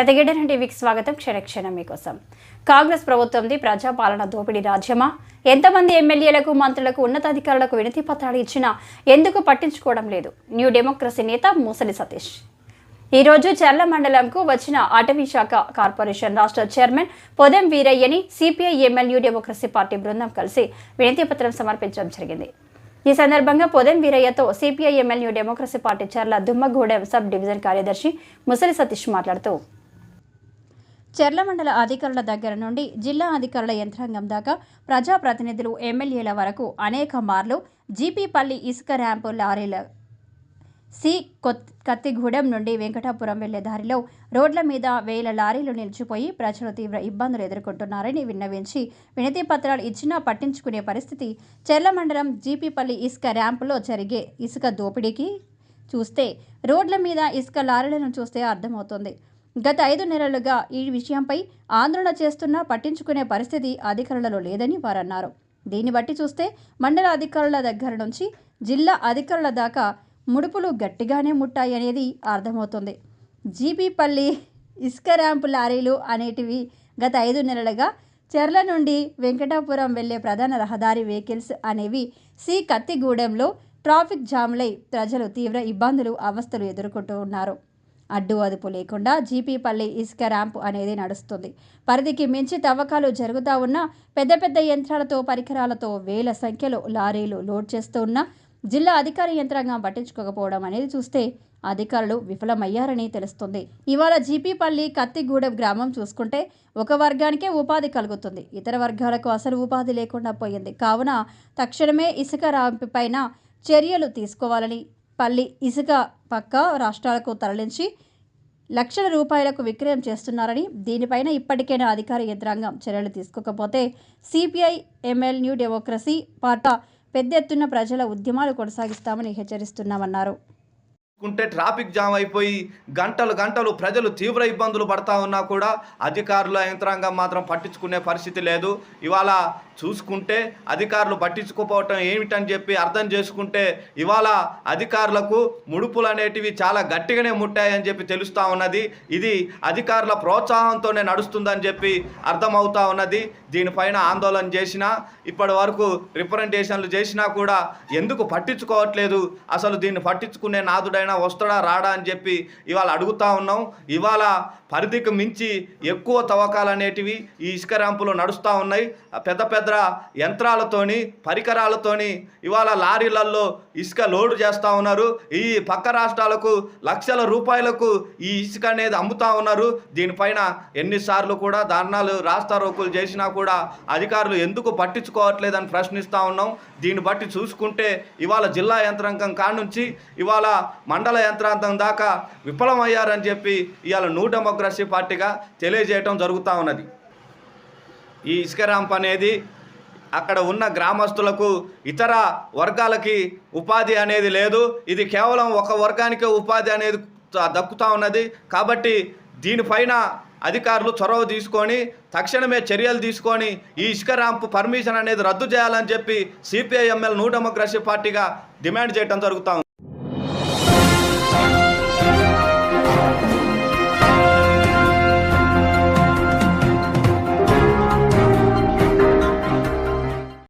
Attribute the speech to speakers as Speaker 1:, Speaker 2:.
Speaker 1: ప్రతిగడ్డ టీవీకి స్వాగతం. క్షణక్షణం మీకోసం. కాంగ్రెస్ ప్రభుత్వంది ప్రజాపాలన దోపిడీ రాజ్యమా? ఎంతమంది ఎమ్మెల్యేలకు మంత్రులకు ఉన్నతాధికారులకు వినతి పత్రాలు ఇచ్చినా ఎందుకు పట్టించుకోవడం లేదు? న్యూ డెమోక్రసీ నేత మూసలి సతీష్. ఈరోజు చర్ల మండలంకు వచ్చిన అటవీ శాఖ కార్పొరేషన్ రాష్ట్ర chairman Podem వీరయ్యని CPI ML new democracy party బృందం కలిసి వినతి పత్రం సమర్పించడం జరిగింది. ఈ సందర్భంగా Podem వీరయ్యతో CPI ML new democracy party Charla Dummugudem sub division కార్యదర్శి ముసలి సతీష్ మాట్లాడుతూ చెర్ల మండల అధికారుల దగ్గర నుండి జిల్లా అధికారుల యంత్రాంగం దాకా ప్రజాప్రతినిధులు ఎమ్మెల్యేల వరకు అనేక మార్లు జీపీపల్లి ఇసుక ర్యాంపు లారీల సి కత్తిగూడెం నుండి వెంకటాపురం వెళ్ళే దారిలో రోడ్ల మీద వేల లారీలు నిలిచిపోయి ప్రజలు తీవ్ర ఇబ్బందులు ఎదుర్కొంటున్నారని విన్నవించి వినతి పత్రాలు ఇచ్చినా పట్టించుకునే పరిస్థితి చెర్ల మండలం జీపీపల్లి ఇసుక ర్యాంపులో జరిగే ఇసుక దోపిడీకి చూస్తే రోడ్ల మీద ఇసుక లారీలను చూస్తే అర్థమవుతుంది. గత ఐదు నెలలుగా ఈ విషయంపై ఆందోళన చేస్తున్నా పట్టించుకునే పరిస్థితి అధికారులలో లేదని వారన్నారు. దీన్ని బట్టి చూస్తే మండల అధికారుల దగ్గర నుంచి జిల్లా అధికారుల దాకా ముడుపులు గట్టిగానే ముట్టాయి అనేది అర్థమవుతుంది. జీబీపల్లి ఇసుక ర్యాంపు లారీలు అనేటివి గత ఐదు నెలలుగా చెర్ల నుండి వెంకటాపురం వెళ్ళే ప్రధాన రహదారి వెహికల్స్ అనేవి సి కత్తిగూడెంలో ట్రాఫిక్ జామ్లై ప్రజలు తీవ్ర ఇబ్బందులు అవస్థలు ఎదుర్కొంటూ ఉన్నారు. అడ్డు అదుపు లేకుండా జీపీపల్లి ఇసుక ర్యాంపు అనేది నడుస్తుంది. పరిధికి మించి తవ్వకాలు జరుగుతూ ఉన్నా పెద్ద పెద్ద యంత్రాలతో పరికరాలతో వేల సంఖ్యలో లారీలు లోడ్ చేస్తూ ఉన్నా జిల్లా అధికార యంత్రాంగం పట్టించుకోకపోవడం అనేది చూస్తే అధికారులు విఫలమయ్యారని తెలుస్తుంది. ఇవాళ జీపీపల్లి కత్తిగూడెం గ్రామం చూసుకుంటే ఒక వర్గానికే ఉపాధి కలుగుతుంది. ఇతర వర్గాలకు అసలు ఉపాధి లేకుండా పోయింది. కావున తక్షణమే ఇసుక ర్యాంపు పైన చర్యలు తీసుకోవాలని పల్లి ఇసుక పక్క రాష్ట్రాలకు తరలించి లక్షల రూపాయలకు విక్రయం చేస్తున్నారని దీనిపైన ఇప్పటికైనా అధికార యంత్రాంగం చర్యలు తీసుకోకపోతే CPI ML new democracy party పెద్ద ఎత్తున ప్రజల ఉద్యమాలు కొనసాగిస్తామని హెచ్చరిస్తున్నామన్నారు.
Speaker 2: కుంటే ట్రాఫిక్ జామ్ అయిపోయి గంటలు గంటలు ప్రజలు తీవ్ర ఇబ్బందులు పడతా ఉన్నా కూడా అధికారుల యంత్రాంగం మాత్రం పట్టించుకునే పరిస్థితి లేదు. ఇవాళ చూసుకుంటే అధికారులు పట్టించుకోపోవటం ఏమిటని చెప్పి అర్థం చేసుకుంటే ఇవాళ అధికారులకు ముడుపులు అనేటివి చాలా గట్టిగానే ముట్టాయని చెప్పి తెలుస్తూ ఉన్నది. ఇది అధికారుల ప్రోత్సాహంతోనే నడుస్తుందని చెప్పి అర్థమవుతా ఉన్నది. దీనిపైన ఆందోళన చేసినా ఇప్పటి వరకు రిప్రజెంటేషన్లు చేసినా కూడా ఎందుకు పట్టించుకోవట్లేదు? అసలు దీన్ని పట్టించుకునే నాదుడైన వస్తాడా రాడా అని చెప్పి ఇవాళ అడుగుతా ఉన్నాం. ఇవాళ పరిధికి మించి ఎక్కువ తవ్వకాలు అనేటివి ఈ ఇసుక ర్యాంపులో నడుస్తూ ఉన్నాయి. పెద్ద పెద్ద యంత్రాలతోని పరికరాలతోని ఇవాళ లారీలలో ఇసుక లోడ్ చేస్తూ ఉన్నారు. ఈ పక్క రాష్ట్రాలకు లక్షల రూపాయలకు ఈ ఇసుక అనేది అమ్ముతా ఉన్నారు. దీనిపైన ఎన్నిసార్లు కూడా ధర్నాలు రాస్తా రోకులు చేసినా కూడా అధికారులు ఎందుకు పట్టించుకోవట్లేదని ప్రశ్నిస్తూ ఉన్నాం. దీన్ని బట్టి చూసుకుంటే ఇవాళ జిల్లా యంత్రాంగం కానుంచి ఇవాళ మండల యంత్రాంతం దాకా విఫలమయ్యారని చెప్పి ఇవాళ న్యూ డెమోక్రసీ పార్టీగా తెలియజేయటం జరుగుతూ ఉన్నది. ఈ ఇసుక ర్యాంప్ అనేది అక్కడ ఉన్న గ్రామస్తులకు ఇతర వర్గాలకి ఉపాధి అనేది లేదు. ఇది కేవలం ఒక వర్గానికే ఉపాధి అనేది దక్కుతూ ఉన్నది. కాబట్టి దీనిపైన అధికారులు చొరవ తీసుకొని తక్షణమే చర్యలు తీసుకొని ఈ ఇసుక ర్యాంపు పర్మిషన్ అనేది రద్దు చేయాలని చెప్పి సిపిఐఎంఎల్ న్యూ డెమోక్రసీ పార్టీగా డిమాండ్ చేయడం జరుగుతూ